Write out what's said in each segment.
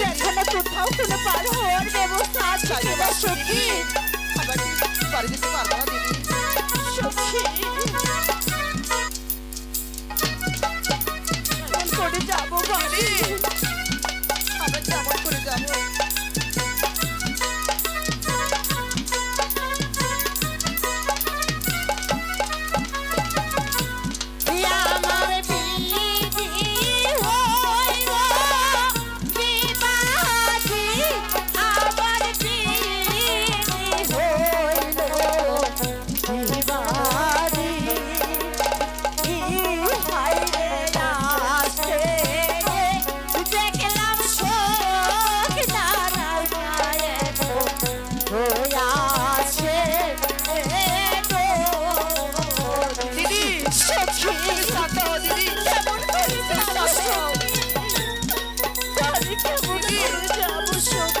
যেখানে কোথাও কোনো পার হওয়ার ব্যবস্থা আছে কিনা সখী পারি দিতে পারব না দিদি সখী করে যাব বাড়ি যাব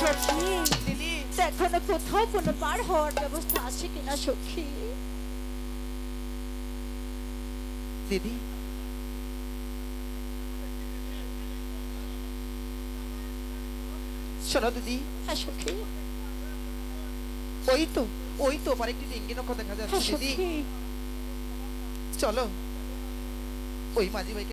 সখী। দেখো না কোথাও কোনো পার হওয়ার ব্যবস্থা আছে কিনা সখী? দিদি। শোনো দিদি। হ্যাঁ সখী। ওই তো ওই তো ওপারে একটি ডিঙ্গি নৌকা দেখা হ্যাঁ যাচ্ছে দিদি চলো। ওই মাঝি ভাইকে